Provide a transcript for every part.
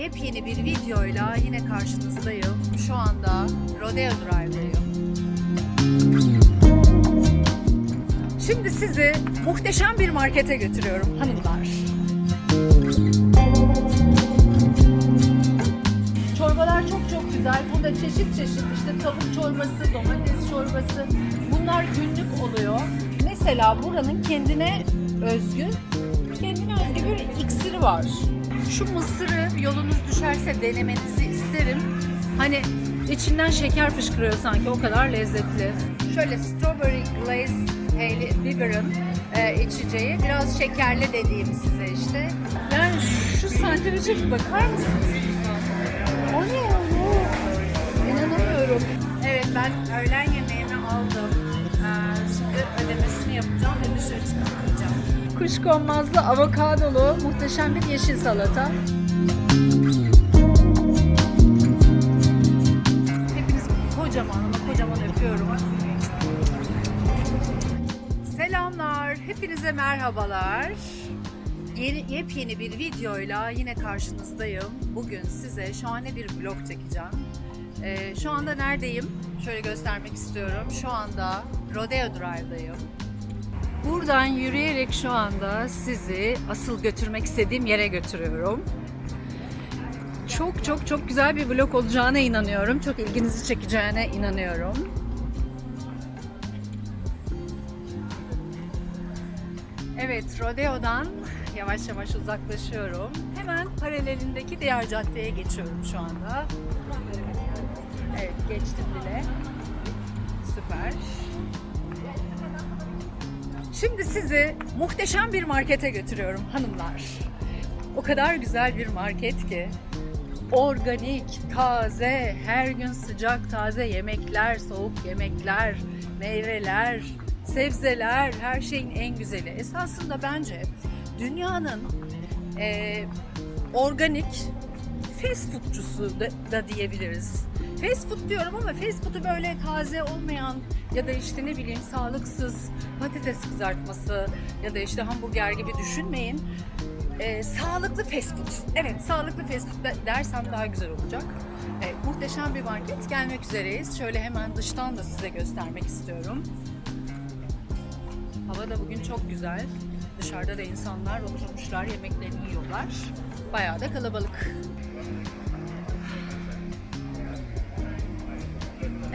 yepyeni bir videoyla yine karşınızdayım. Şu anda Rodeo Drive'dayım. Şimdi sizi muhteşem bir markete götürüyorum hanımlar. Çorbalar çok çok güzel. Burada çeşit çeşit işte tavuk çorbası, domates çorbası bunlar günlük oluyor. Mesela buranın kendine özgü, kendine özgü bir iksiri var. Şu mısırı yolunuz düşerse denemenizi isterim. Hani içinden şeker fışkırıyor sanki o kadar lezzetli. Şöyle strawberry glaze Hailey Bieber'ın e, içeceği biraz şekerli dediğim size işte. Yani şu sandviçe bir bakar mısınız? O ne ya? İnanamıyorum. Evet ben öğlen yemeğimi Kuşkonmazlı avokadolu muhteşem bir yeşil salata. Hepiniz kocaman ama kocaman öpüyorum. Selamlar, hepinize merhabalar. Yeni, yepyeni bir videoyla yine karşınızdayım. Bugün size şahane bir vlog çekeceğim. Ee, şu anda neredeyim? Şöyle göstermek istiyorum. Şu anda Rodeo Drive'dayım. Buradan yürüyerek şu anda sizi asıl götürmek istediğim yere götürüyorum. Çok çok çok güzel bir vlog olacağına inanıyorum. Çok ilginizi çekeceğine inanıyorum. Evet, Rodeo'dan yavaş yavaş uzaklaşıyorum. Hemen paralelindeki diğer caddeye geçiyorum şu anda. Evet, geçtim bile. Süper. Şimdi sizi muhteşem bir markete götürüyorum hanımlar. O kadar güzel bir market ki organik, taze, her gün sıcak taze yemekler, soğuk yemekler, meyveler, sebzeler, her şeyin en güzeli. Esasında bence dünyanın eee, organik fast foodcusu da, da diyebiliriz. Fast food diyorum ama fast food'u böyle taze olmayan ya da işte ne bileyim sağlıksız patates kızartması ya da işte hamburger gibi düşünmeyin. Ee, sağlıklı fast food. Evet sağlıklı fast food de- dersem daha güzel olacak. Evet, muhteşem bir market gelmek üzereyiz. Şöyle hemen dıştan da size göstermek istiyorum. Hava da bugün çok güzel. Dışarıda da insanlar oturmuşlar, yemeklerini yiyorlar. Bayağı da kalabalık.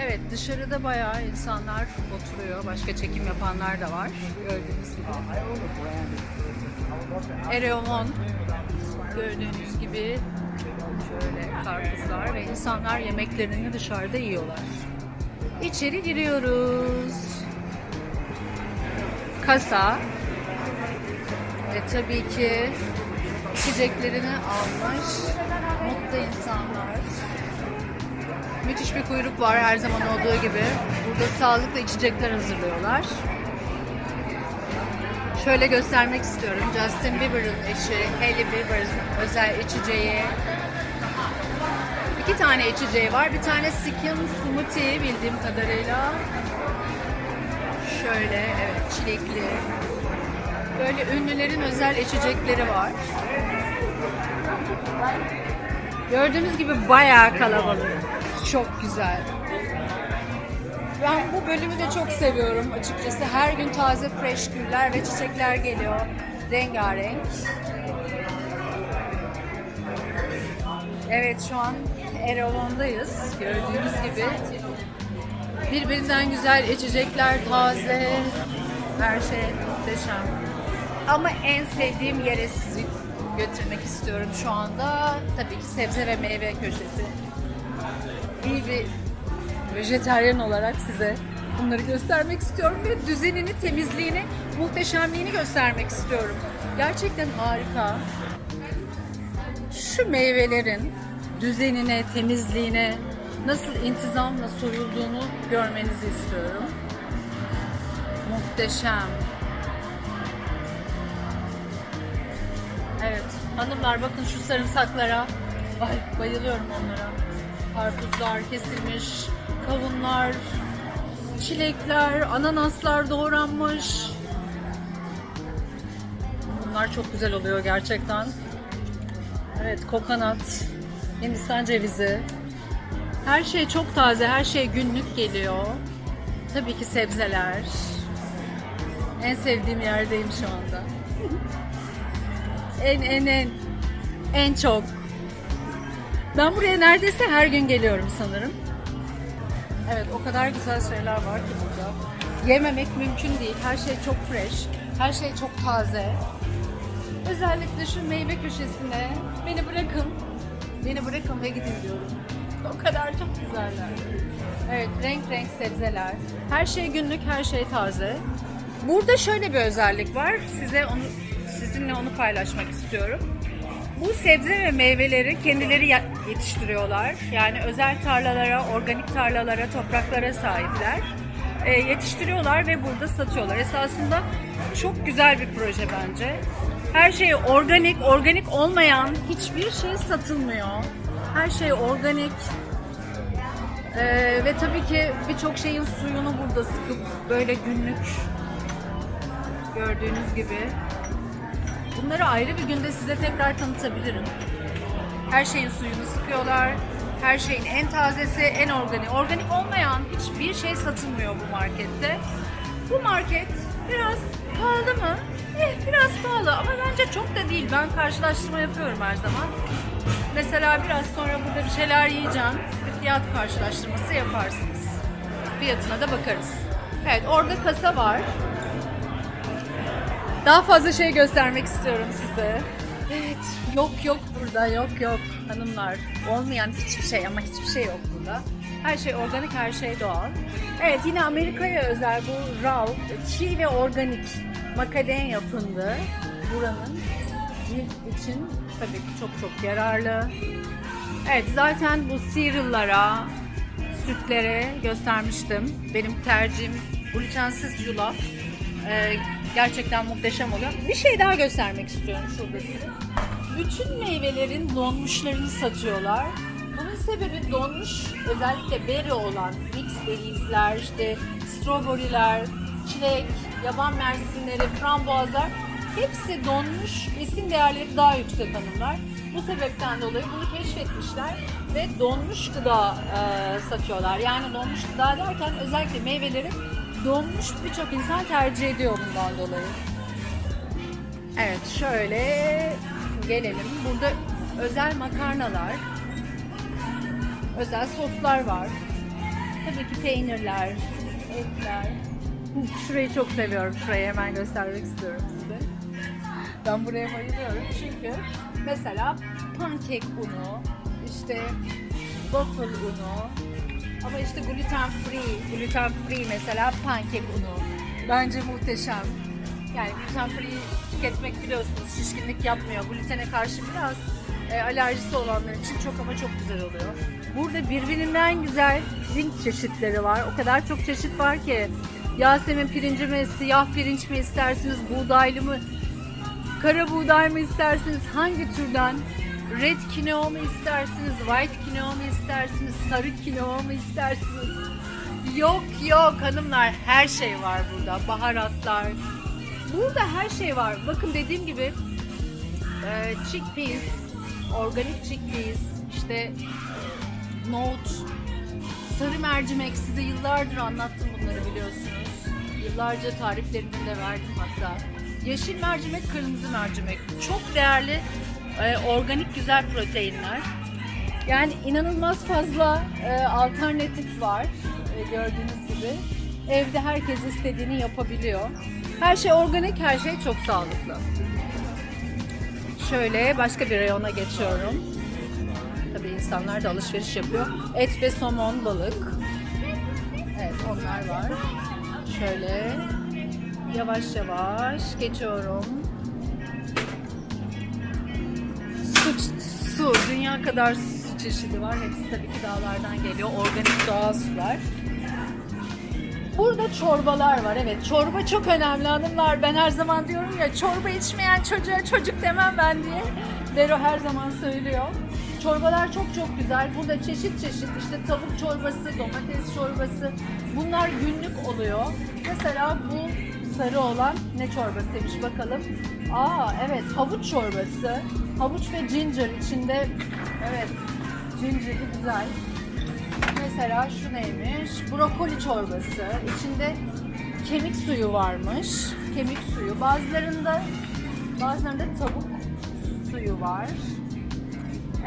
Evet dışarıda bayağı insanlar oturuyor. Başka çekim yapanlar da var. Gördüğünüz gibi. Ereomon. Gördüğünüz gibi şöyle karpuzlar ve insanlar yemeklerini dışarıda yiyorlar. İçeri giriyoruz. Kasa. Ve tabii ki içeceklerini almış mutlu insanlar. Müthiş bir kuyruk var her zaman olduğu gibi. Burada sağlıklı içecekler hazırlıyorlar. Şöyle göstermek istiyorum. Justin Bieber'ın eşi, Hailey Bieber'ın özel içeceği. İki tane içeceği var. Bir tane Skin Smoothie bildiğim kadarıyla. Şöyle, evet çilekli. Böyle ünlülerin özel içecekleri var. Gördüğünüz gibi bayağı kalabalık. Çok güzel. Ben bu bölümü de çok seviyorum açıkçası. Her gün taze fresh güller ve çiçekler geliyor. Rengarenk. Evet şu an Erolon'dayız. Gördüğünüz gibi. Birbirinden güzel içecekler, taze. Her şey muhteşem. Ama en sevdiğim yere sizi götürmek istiyorum şu anda. Tabii ki sebze ve meyve köşesi. İyi bir vejeteryan olarak size bunları göstermek istiyorum ve düzenini, temizliğini, muhteşemliğini göstermek istiyorum. Gerçekten harika. Şu meyvelerin düzenine, temizliğine nasıl intizamla soyulduğunu görmenizi istiyorum. Muhteşem. Evet, hanımlar bakın şu sarımsaklara. Ay, bayılıyorum onlara. Karpuzlar kesilmiş, kavunlar, çilekler, ananaslar doğranmış. Bunlar çok güzel oluyor gerçekten. Evet, kokonat, Hindistan cevizi. Her şey çok taze, her şey günlük geliyor. Tabii ki sebzeler. En sevdiğim yerdeyim şu anda. en en en en çok. Ben buraya neredeyse her gün geliyorum sanırım. Evet o kadar güzel şeyler var ki burada. Yememek mümkün değil. Her şey çok fresh. Her şey çok taze. Özellikle şu meyve köşesine beni bırakın. Beni bırakın ve gidin diyorum. O kadar çok güzeller. Evet renk renk sebzeler. Her şey günlük, her şey taze. Burada şöyle bir özellik var. Size onu sizinle onu paylaşmak istiyorum. Bu sebze ve meyveleri kendileri yetiştiriyorlar. Yani özel tarlalara, organik tarlalara, topraklara sahipler. E, yetiştiriyorlar ve burada satıyorlar. Esasında çok güzel bir proje bence. Her şey organik, organik olmayan hiçbir şey satılmıyor. Her şey organik. E, ve tabii ki birçok şeyin suyunu burada sıkıp böyle günlük gördüğünüz gibi Bunları ayrı bir günde size tekrar tanıtabilirim. Her şeyin suyunu sıkıyorlar. Her şeyin en tazesi, en organik. Organik olmayan hiçbir şey satılmıyor bu markette. Bu market biraz pahalı mı? Eh biraz pahalı ama bence çok da değil. Ben karşılaştırma yapıyorum her zaman. Mesela biraz sonra burada bir şeyler yiyeceğim. Bir fiyat karşılaştırması yaparsınız. Fiyatına da bakarız. Evet orada kasa var. Daha fazla şey göstermek istiyorum size. Evet, yok yok burada, yok yok hanımlar. Olmayan hiçbir şey ama hiçbir şey yok burada. Her şey organik, her şey doğal. Evet, yine Amerika'ya özel bu raw, çiğ ve organik makadenya fındığı buranın cilt için tabii ki çok çok yararlı. Evet, zaten bu cereal'lara, sütlere göstermiştim. Benim tercihim glutensiz yulaf. Ee, gerçekten muhteşem oluyor. Bir şey daha göstermek istiyorum şurada size. Bütün meyvelerin donmuşlarını satıyorlar. Bunun sebebi donmuş özellikle berry olan mix berriesler, işte strawberry'ler, çilek, yaban mersinleri, frambuazlar hepsi donmuş, besin değerleri daha yüksek hanımlar. Bu sebepten dolayı bunu keşfetmişler ve donmuş gıda e, satıyorlar. Yani donmuş gıda derken özellikle meyveleri donmuş birçok insan tercih ediyor bundan dolayı. Evet şöyle gelelim. Burada özel makarnalar, özel soslar var. Tabii ki peynirler, etler. Şurayı çok seviyorum. Şurayı hemen göstermek istiyorum size. Ben buraya bayılıyorum çünkü mesela pankek unu, işte waffle unu, ama işte gluten free, gluten free mesela pankek unu. Bence muhteşem. Yani gluten free tüketmek biliyorsunuz şişkinlik yapmıyor. Glutene karşı biraz e, alerjisi olanlar için çok ama çok güzel oluyor. Burada birbirinden güzel pirinç çeşitleri var. O kadar çok çeşit var ki. Yasemin pirinci mi, siyah pirinç mi istersiniz, buğdaylı mı, kara buğday mı istersiniz, hangi türden? Red quinoa mı istersiniz, white quinoa mı istersiniz, sarı quinoa mı istersiniz? Yok yok hanımlar her şey var burada. Baharatlar. Burada her şey var. Bakın dediğim gibi e, chickpeas, organik chickpeas, işte e, nohut, sarı mercimek size yıllardır anlattım bunları biliyorsunuz. Yıllarca tariflerini de verdim hatta. Yeşil mercimek, kırmızı mercimek. Çok değerli e, organik güzel proteinler. Yani inanılmaz fazla e, alternatif var e, gördüğünüz gibi. Evde herkes istediğini yapabiliyor. Her şey organik, her şey çok sağlıklı. Şöyle başka bir reyona geçiyorum. Tabii insanlar da alışveriş yapıyor. Et ve somon balık. Evet onlar var. Şöyle yavaş yavaş geçiyorum. Su, dünya kadar su çeşidi var. Hepsi tabii ki dağlardan geliyor. Organik doğal sular. Burada çorbalar var. Evet çorba çok önemli hanımlar. Ben her zaman diyorum ya çorba içmeyen çocuğa çocuk demem ben diye. Vero her zaman söylüyor. Çorbalar çok çok güzel. Burada çeşit çeşit işte tavuk çorbası, domates çorbası. Bunlar günlük oluyor. Mesela bu sarı olan ne çorbasıymış bakalım. Aa evet havuç çorbası. Havuç ve ginger içinde evet gingerli güzel. Mesela şu neymiş? Brokoli çorbası. İçinde kemik suyu varmış. Kemik suyu. Bazılarında bazılarında tavuk suyu var.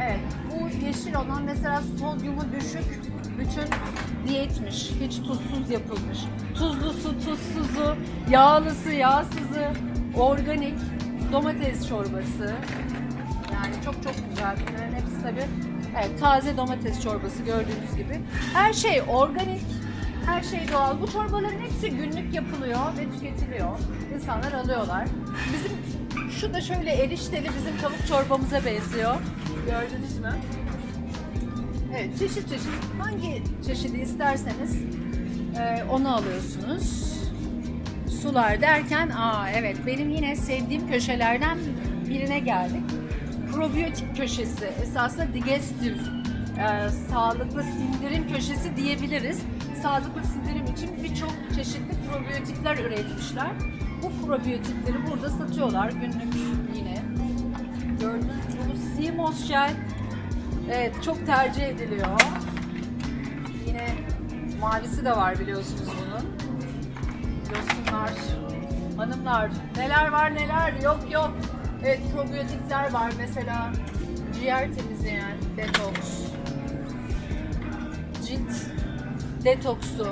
Evet, bu yeşil olan mesela sodyumu düşük bütün diyetmiş. Hiç tuzsuz yapılmış. Tuzlusu, tuzsuzu, yağlısı, yağsızı, organik domates çorbası. Yani çok çok güzel. Bunların hepsi tabii evet, taze domates çorbası gördüğünüz gibi. Her şey organik, her şey doğal. Bu çorbaların hepsi günlük yapılıyor ve tüketiliyor. İnsanlar alıyorlar. Bizim şu da şöyle erişteli bizim tavuk çorbamıza benziyor. Gördünüz mü? Evet, çeşit çeşit hangi çeşidi isterseniz e, onu alıyorsunuz. Sular derken, aa evet benim yine sevdiğim köşelerden birine geldik. Probiyotik köşesi, esasında digestif, e, sağlıklı sindirim köşesi diyebiliriz. Sağlıklı sindirim için birçok çeşitli probiyotikler üretmişler. Bu probiyotikleri burada satıyorlar günlük yine. Gördüğünüz gibi bu Simos Gel Evet çok tercih ediliyor. Yine mavisi de var biliyorsunuz bunun. Yosunlar, hanımlar neler var neler yok yok. Evet probiyotikler var mesela ciğer temizleyen detoks, cilt detoksu,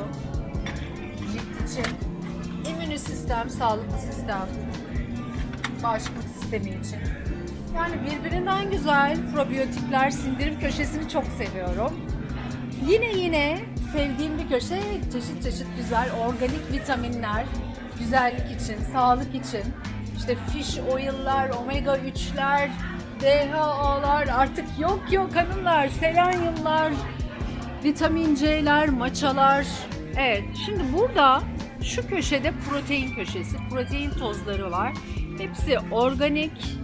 cilt için, immün sistem, sağlıklı sistem, bağışıklık sistemi için. Yani birbirinden güzel probiyotikler, sindirim köşesini çok seviyorum. Yine yine sevdiğim bir köşe çeşit çeşit güzel organik vitaminler, güzellik için, sağlık için. İşte fish oil'lar, omega 3'ler, DHA'lar artık yok yok hanımlar, selenyumlar, vitamin C'ler, maçalar. Evet, şimdi burada şu köşede protein köşesi, protein tozları var. Hepsi organik,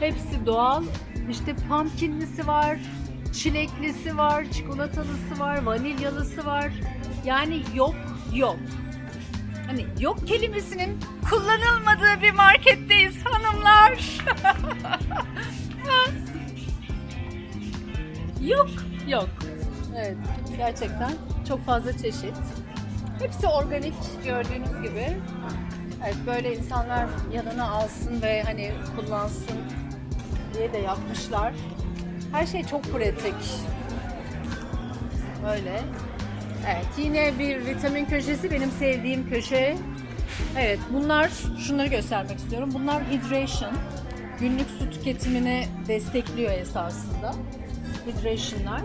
hepsi doğal. İşte pumpkinlisi var, çileklisi var, çikolatalısı var, vanilyalısı var. Yani yok yok. Hani yok kelimesinin kullanılmadığı bir marketteyiz hanımlar. yok yok. Evet gerçekten çok fazla çeşit. Hepsi organik gördüğünüz gibi. Evet böyle insanlar yanına alsın ve hani kullansın diye de yapmışlar. Her şey çok pratik. Böyle. Evet yine bir vitamin köşesi benim sevdiğim köşe. Evet bunlar şunları göstermek istiyorum. Bunlar hydration. Günlük su tüketimini destekliyor esasında. Hydration'lar.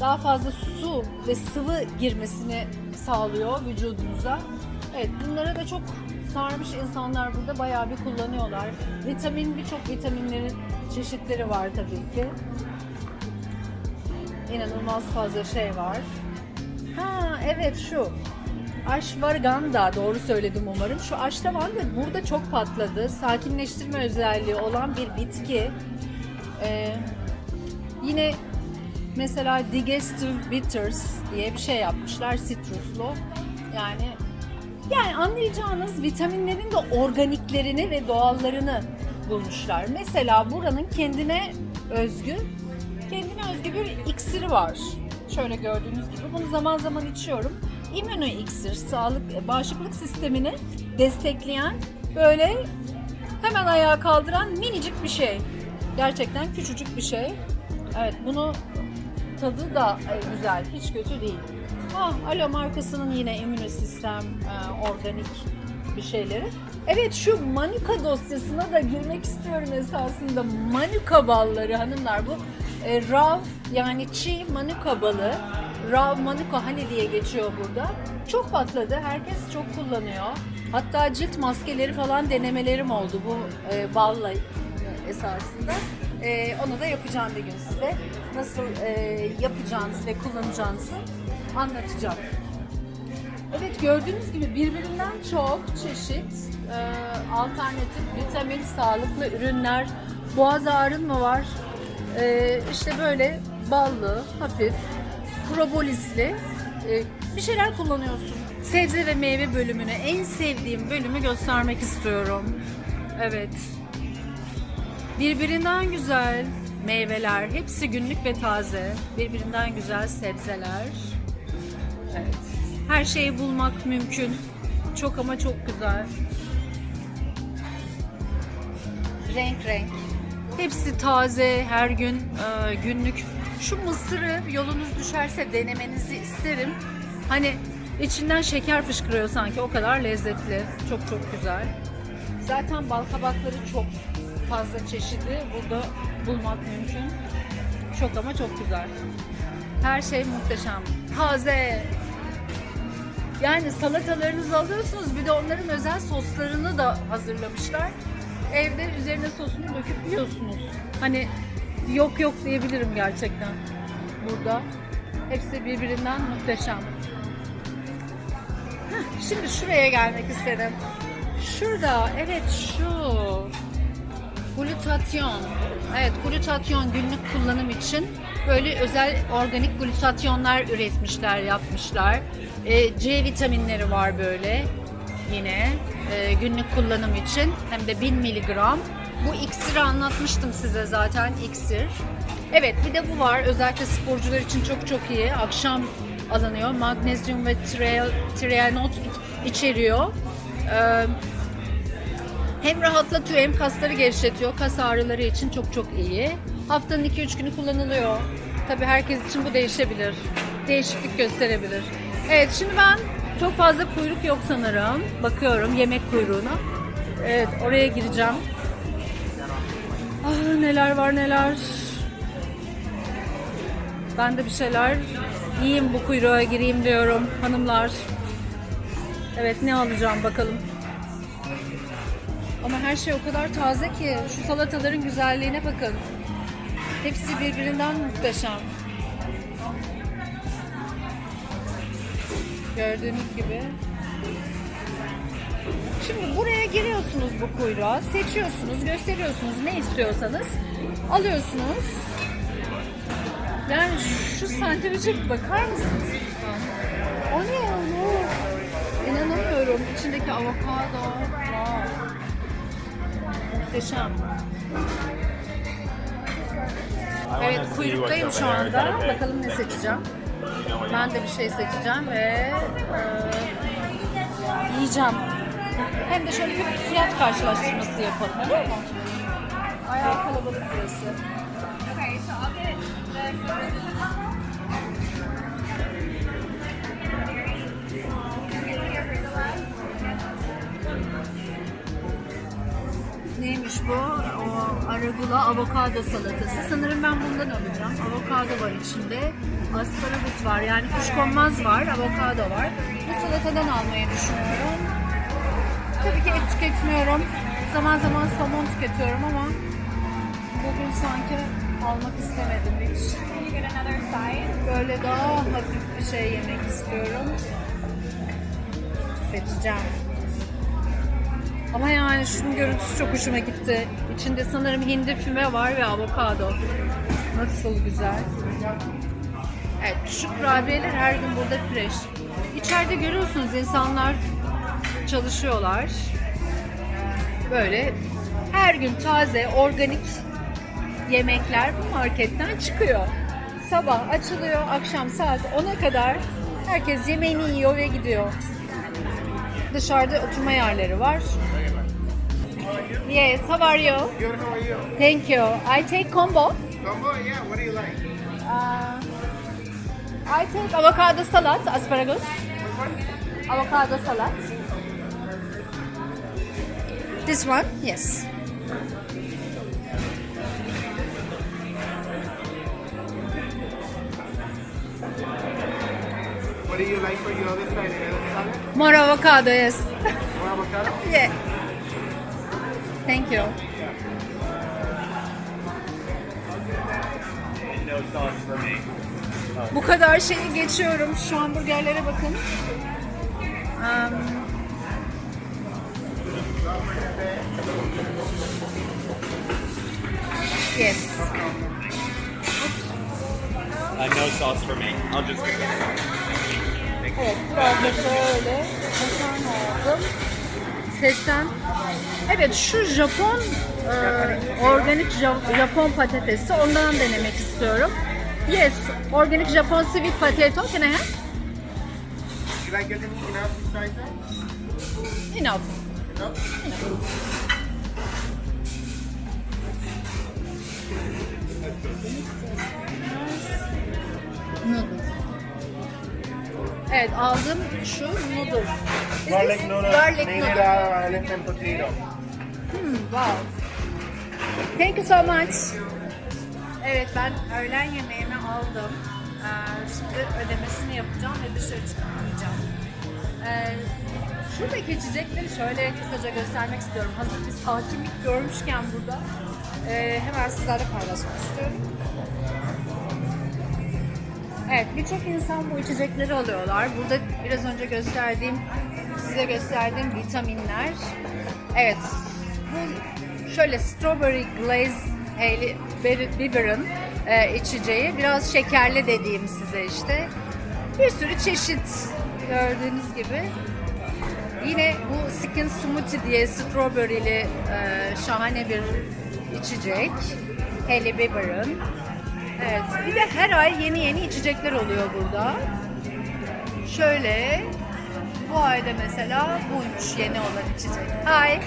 Daha fazla su ve sıvı girmesini sağlıyor vücudunuza. Evet bunlara da çok sarmış insanlar burada bayağı bir kullanıyorlar. Vitamin birçok vitaminlerin çeşitleri var tabii ki. İnanılmaz fazla şey var. Ha evet şu. Ashwagandha doğru söyledim umarım. Şu ashwagandha burada çok patladı. Sakinleştirme özelliği olan bir bitki. Ee, yine mesela digestive bitters diye bir şey yapmışlar sitruslu. Yani yani anlayacağınız vitaminlerin de organiklerini ve doğallarını bulmuşlar. Mesela buranın kendine özgü kendine özgü bir iksiri var. Şöyle gördüğünüz gibi bunu zaman zaman içiyorum. İmmüno iksir, sağlık, bağışıklık sistemini destekleyen böyle hemen ayağa kaldıran minicik bir şey. Gerçekten küçücük bir şey. Evet bunu tadı da e, güzel, hiç kötü değil. Ha, Alo markasının yine immün sistem e, organik bir şeyleri. Evet şu Manuka dosyasına da girmek istiyorum esasında. Manuka balları hanımlar bu e, raw yani çiğ Manuka balı. Raw Manuka hani diye geçiyor burada. Çok patladı. Herkes çok kullanıyor. Hatta cilt maskeleri falan denemelerim oldu bu e, balla e, esasında. E, onu da yapacağım bir gün size. Nasıl e, yapacağınızı ve kullanacağınızı anlatacağım. Evet gördüğünüz gibi birbirinden çok çeşit e, alternatif vitamin, sağlıklı ürünler. Boğaz ağrın mı var? E, işte böyle ballı, hafif, propolisli e, bir şeyler kullanıyorsun. Sebze ve meyve bölümünü, en sevdiğim bölümü göstermek istiyorum. Evet. Birbirinden güzel meyveler, hepsi günlük ve taze. Birbirinden güzel sebzeler. Evet. Her şeyi bulmak mümkün. Çok ama çok güzel. Renk renk. Hepsi taze, her gün e, günlük. Şu mısırı yolunuz düşerse denemenizi isterim. Hani içinden şeker fışkırıyor sanki o kadar lezzetli. Çok çok güzel. Zaten bal kabakları çok fazla çeşidi burada bulmak mümkün. Çok ama çok güzel. Her şey muhteşem. Taze. Yani salatalarınızı alıyorsunuz bir de onların özel soslarını da hazırlamışlar. Evde üzerine sosunu döküp yiyorsunuz. Hani yok yok diyebilirim gerçekten burada. Hepsi birbirinden muhteşem. Heh, Şimdi şuraya gelmek istedim. Şurada, evet şu. Glutatyon. Evet, glutatyon günlük kullanım için böyle özel organik glutatyonlar üretmişler, yapmışlar. Ee, C vitaminleri var böyle yine e, günlük kullanım için hem de 1000 miligram. Bu iksiri anlatmıştım size zaten iksir. Evet bir de bu var özellikle sporcular için çok çok iyi. Akşam alınıyor. Magnezyum ve trianot içeriyor. Ee, hem rahatlatıyor hem kasları gevşetiyor. Kas ağrıları için çok çok iyi. Haftanın 2-3 günü kullanılıyor. Tabii herkes için bu değişebilir. Değişiklik gösterebilir. Evet şimdi ben çok fazla kuyruk yok sanırım. Bakıyorum yemek kuyruğuna. Evet oraya gireceğim. Ah neler var neler. Ben de bir şeyler yiyeyim bu kuyruğa gireyim diyorum hanımlar. Evet ne alacağım bakalım. Ama her şey o kadar taze ki şu salataların güzelliğine bakın. Hepsi birbirinden muhteşem. Gördüğünüz gibi. Şimdi buraya giriyorsunuz bu kuyruğa, seçiyorsunuz, gösteriyorsunuz ne istiyorsanız, alıyorsunuz. Yani şu sandviçe bakar mısınız? O ne oğlum? İnanamıyorum. İçindeki avokado. Wow. Muhteşem. Evet kuyruktayım şu anda. Bakalım ne seçeceğim. Ben de bir şey seçeceğim ve e, yiyeceğim. Hem de şöyle bir fiyat karşılaştırması yapalım olur mu? Ayağı kalabalık burası. Neymiş arugula avokado salatası. Sanırım ben bundan alacağım. Avokado var içinde. Asparagus var. Yani kuşkonmaz var. Avokado var. Bu salatadan almayı düşünüyorum. Tabii ki et tüketmiyorum. Zaman zaman somon tüketiyorum ama bugün sanki almak istemedim hiç. Böyle daha hafif bir şey yemek istiyorum. Seçeceğim. Ama yani şunun görüntüsü çok hoşuma gitti. İçinde sanırım hindi füme var ve avokado. Nasıl güzel. Evet şu kurabiyeler her gün burada fresh. İçeride görüyorsunuz insanlar çalışıyorlar. Böyle her gün taze, organik yemekler bu marketten çıkıyor. Sabah açılıyor, akşam saat 10'a kadar herkes yemeğini yiyor ve gidiyor. Dışarıda oturma yerleri var. Yes, how are you? Good, how are you? Thank you. I take combo. Combo, yeah, what do you like? Uh, I take avocado salad, asparagus. Avocado salad. This one? Yes. What do you like for your other side? Another salad? More avocado, yes. More avocado? yeah. Thank you. No sauce for me. Bu kadar şeyi geçiyorum. Şu hamburgerlere bakın. Um, yes. Uh, no sauce for me. I'll just. Evet, biraz da şöyle makarna aldım. sesten. Evet şu Japon e, organik Ja- Japon patatesi ondan denemek istiyorum. Yes, organic Japon sweet potato. Can I have? Should I get them enough? Enough. Enough? Noodle. Evet aldım şu noodle. Garlic this noodles. Garlic noodle. a elephant potato. Hmm, wow. Thank you so much. Evet ben öğlen yemeğimi aldım. Ee, şimdi ödemesini yapacağım ve dışarı çıkamayacağım. Ee, şuradaki içecekleri şöyle kısaca göstermek istiyorum. Hazır bir sakinlik görmüşken burada. Ee, hemen sizlerle paylaşmak istiyorum. Evet, birçok insan bu içecekleri alıyorlar. Burada biraz önce gösterdiğim, size gösterdiğim vitaminler. Evet, şöyle strawberry glaze Hailey Bieber'ın e, içeceği. Biraz şekerli dediğim size işte. Bir sürü çeşit gördüğünüz gibi. Yine bu Skin Smoothie diye strawberry'li e, şahane bir içecek. Hailey Bieber'ın. Evet. Bir de her ay yeni yeni içecekler oluyor burada. Şöyle bu ayda mesela buymuş yeni olan içecek. Hi.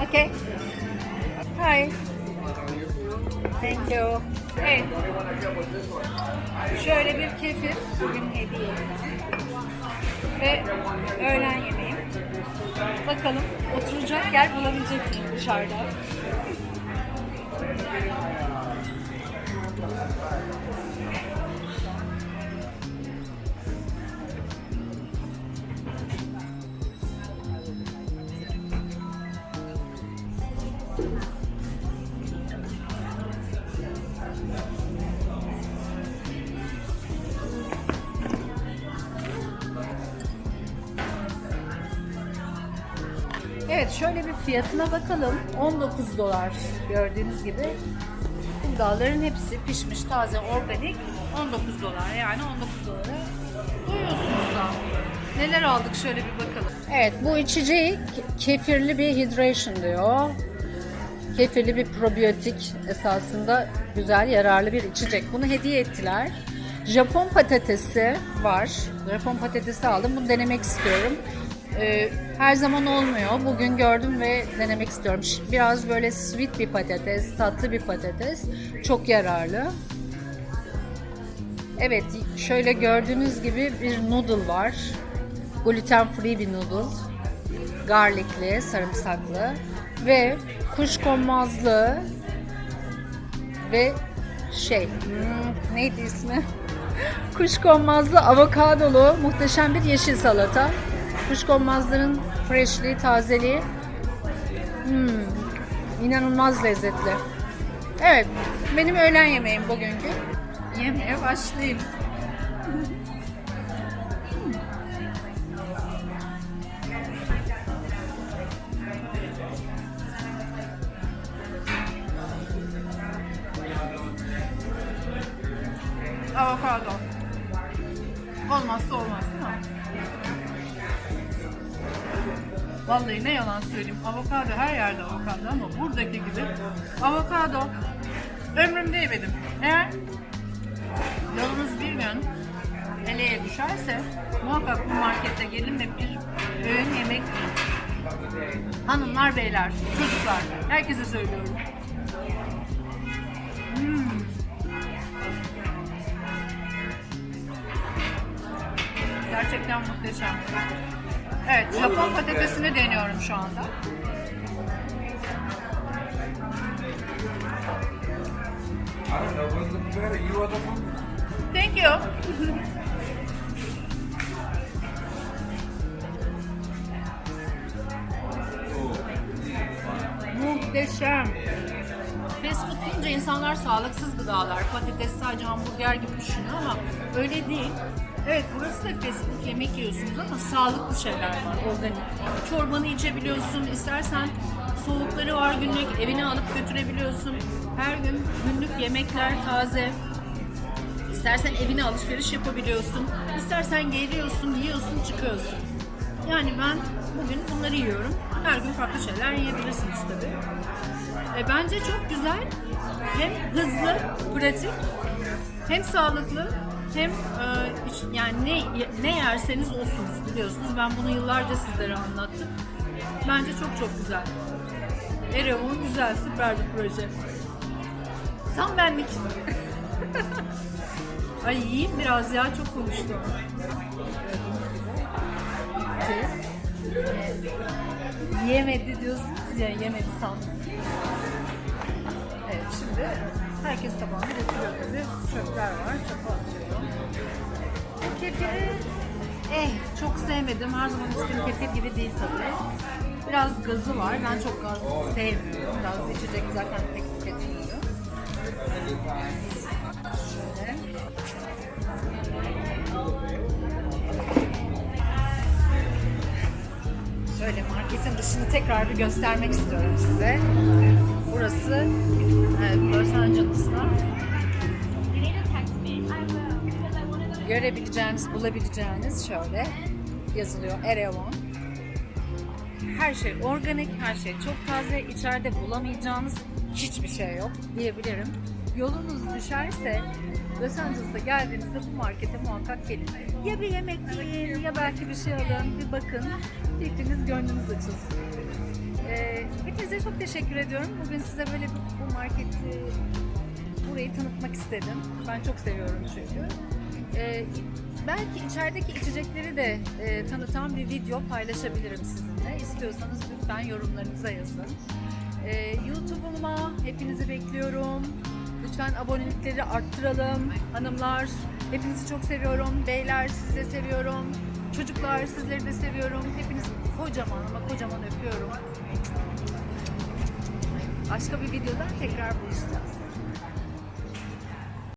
Okay. Hi. Thank you. Evet. Şöyle bir kefir bugün hediye. Ve öğlen yemeğim. Bakalım oturacak yer bulabilecek miyim dışarıda? Evet şöyle bir fiyatına bakalım. 19 dolar gördüğünüz gibi. Buğdayların hepsi pişmiş, taze, organik. 19 dolar yani 19 dolara doyuyorsunuz da. Neler aldık şöyle bir bakalım. Evet bu içeceği ke- kefirli bir hydration diyor. Kefirli bir probiyotik esasında güzel, yararlı bir içecek. Bunu hediye ettiler. Japon patatesi var. Japon patatesi aldım. Bunu denemek istiyorum. Ee, her zaman olmuyor. Bugün gördüm ve denemek istiyorum. Biraz böyle sweet bir patates, tatlı bir patates. Çok yararlı. Evet, şöyle gördüğünüz gibi bir noodle var. Gluten free bir noodle garlikli, sarımsaklı ve kuşkonmazlı ve şey hmm, neydi ismi? Kuşkonmazlı avokadolu muhteşem bir yeşil salata. Kuşkonmazların freshliği, tazeliği hmm, inanılmaz lezzetli. Evet, benim öğlen yemeğim bugünkü. Yemeğe başlayayım. Vallahi ne yalan söyleyeyim. Avokado her yerde avokado ama buradaki gibi avokado ömrümde yemedim. Eğer yolunuz bir gün eleye düşerse muhakkak bu markete gelin ve bir öğün yemek yiyin. Hanımlar, beyler, çocuklar herkese söylüyorum. Gerçekten muhteşem. Evet, Japon patatesini deniyorum şu anda. Thank you. Muhteşem. Fast food deyince insanlar sağlıksız gıdalar, patates sadece hamburger gibi düşünüyor ama öyle değil. Evet burası da fast yemek yiyorsunuz ama sağlıklı şeyler var, organik. Çorbanı içebiliyorsun, istersen soğukları var günlük, evine alıp götürebiliyorsun. Her gün günlük yemekler taze, İstersen evine alışveriş yapabiliyorsun. İstersen geliyorsun, yiyorsun, çıkıyorsun. Yani ben bugün bunları yiyorum. Her gün farklı şeyler yiyebilirsiniz tabii. E, bence çok güzel. Hem hızlı, pratik, hem sağlıklı, hem e, iç- yani ne ne yerseniz olsunuz biliyorsunuz. Ben bunu yıllarca sizlere anlattım. Bence çok çok güzel. Erevon güzel, süper bir proje. Tam benlik. Ay yiyeyim biraz ya çok konuştum. Yemedi diyorsunuz ya yemedi sandım. Evet şimdi herkes tabağını getiriyor tabii. Çöpler var çöpe atıyorum. Bu kefiri eh çok sevmedim. Her zaman içtiğim kefir gibi değil tabii. Biraz gazı var. Ben çok gaz sevmiyorum. Gazlı içecek zaten pek tüketmiyorum. Şöyle. Şöyle marketin dışını tekrar bir göstermek istiyorum size. Burası evet, Los Angeles'ta görebileceğiniz, bulabileceğiniz şöyle yazılıyor Erewhon. Her şey organik, her şey çok taze. İçeride bulamayacağınız hiçbir şey yok diyebilirim. Yolunuz düşerse Los Angeles'a geldiğinizde bu markete muhakkak gelin. Ya bir yemek yiyin ya belki bir şey alın, bir bakın. Fikriniz, gönlünüz açılsın. Ee, hepinize çok teşekkür ediyorum. Bugün size böyle bu marketi, burayı tanıtmak istedim. Ben çok seviyorum çünkü. Ee, belki içerideki içecekleri de e, tanıtan bir video paylaşabilirim sizinle. İstiyorsanız lütfen yorumlarınıza yazın. Ee, YouTube'uma hepinizi bekliyorum. Lütfen abonelikleri arttıralım. Hanımlar hepinizi çok seviyorum. Beyler sizi de seviyorum. Çocuklar sizleri de seviyorum. Hepinizi kocaman ama kocaman öpüyorum. Başka bir videoda tekrar buluşacağız.